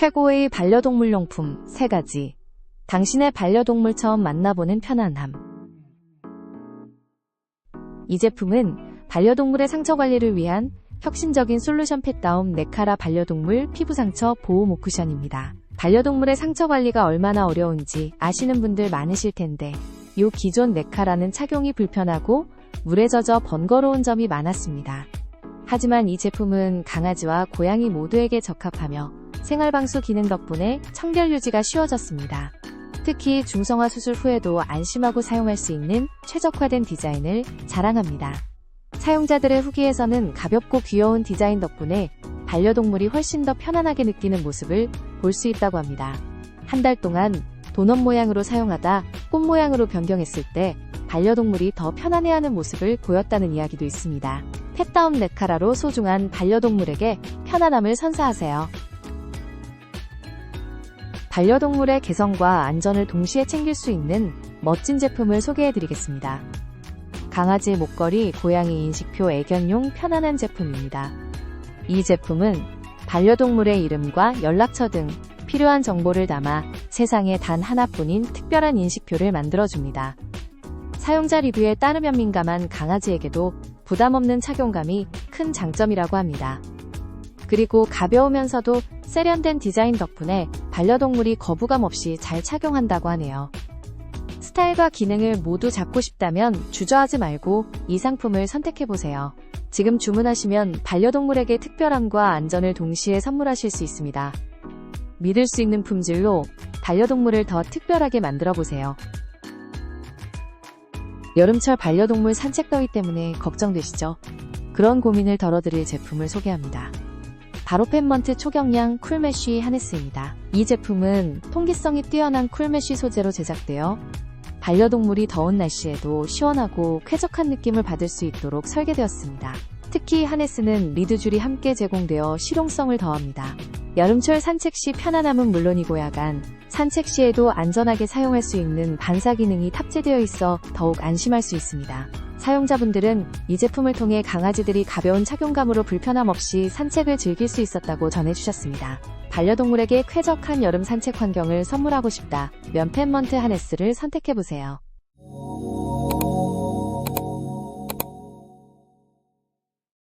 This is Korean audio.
최고의 반려동물 용품 3가지. 당신의 반려동물 처음 만나보는 편안함. 이 제품은 반려동물의 상처 관리를 위한 혁신적인 솔루션 펫다움 네카라 반려동물 피부 상처 보호 모쿠션입니다. 반려동물의 상처 관리가 얼마나 어려운지 아시는 분들 많으실 텐데, 요 기존 네카라는 착용이 불편하고 물에 젖어 번거로운 점이 많았습니다. 하지만 이 제품은 강아지와 고양이 모두에게 적합하며 생활방수 기능 덕분에 청결 유지가 쉬워졌습니다. 특히 중성화 수술 후에도 안심하고 사용할 수 있는 최적화된 디자인을 자랑합니다. 사용자들의 후기에서는 가볍고 귀여운 디자인 덕분에 반려동물이 훨씬 더 편안하게 느끼는 모습을 볼 수 있다고 합니다. 한 달 동안 도넛 모양으로 사용하다 꽃 모양으로 변경했을 때 반려동물이 더 편안해하는 모습을 보였다는 이야기도 있습니다. 펫다움 네카라로 소중한 반려동물에게 편안함을 선사하세요. 반려동물의 개성과 안전을 동시에 챙길 수 있는 멋진 제품을 소개해드리겠습니다. 강아지 목걸이, 고양이 인식표 애견용 편안한 제품입니다. 이 제품은 반려동물의 이름과 연락처 등 필요한 정보를 담아 세상에 단 하나뿐인 특별한 인식표를 만들어줍니다. 사용자 리뷰에 따르면 민감한 강아지에게도 부담 없는 착용감이 큰 장점이라고 합니다. 그리고 가벼우면서도 세련된 디자인 덕분에 반려동물이 거부감 없이 잘 착용한다고 하네요. 스타일과 기능을 모두 잡고 싶다면 주저하지 말고 이 상품을 선택해보세요. 지금 주문하시면 반려동물에게 특별함과 안전을 동시에 선물하실 수 있습니다. 믿을 수 있는 품질로 반려동물을 더 특별하게 만들어보세요. 여름철 반려동물 산책 더위 때문에 걱정되시죠? 그런 고민을 덜어드릴 제품을 소개합니다. 바로 펜먼트 초경량 쿨메쉬 하네스입니다. 이 제품은 통기성이 뛰어난 쿨메쉬 소재로 제작되어 반려동물이 더운 날씨에도 시원하고 쾌적한 느낌을 받을 수 있도록 설계되었습니다. 특히 하네스는 리드줄이 함께 제공되어 실용성을 더합니다. 여름철 산책 시 편안함은 물론이고 야간 산책 시에도 안전하게 사용할 수 있는 반사 기능이 탑재되어 있어 더욱 안심할 수 있습니다. 사용자분들은 이 제품을 통해 강아지들이 가벼운 착용감으로 불편함 없이 산책을 즐길 수 있었다고 전해주셨습니다. 반려동물에게 쾌적한 여름 산책 환경을 선물하고 싶다. 면펜먼트 하네스를 선택해보세요.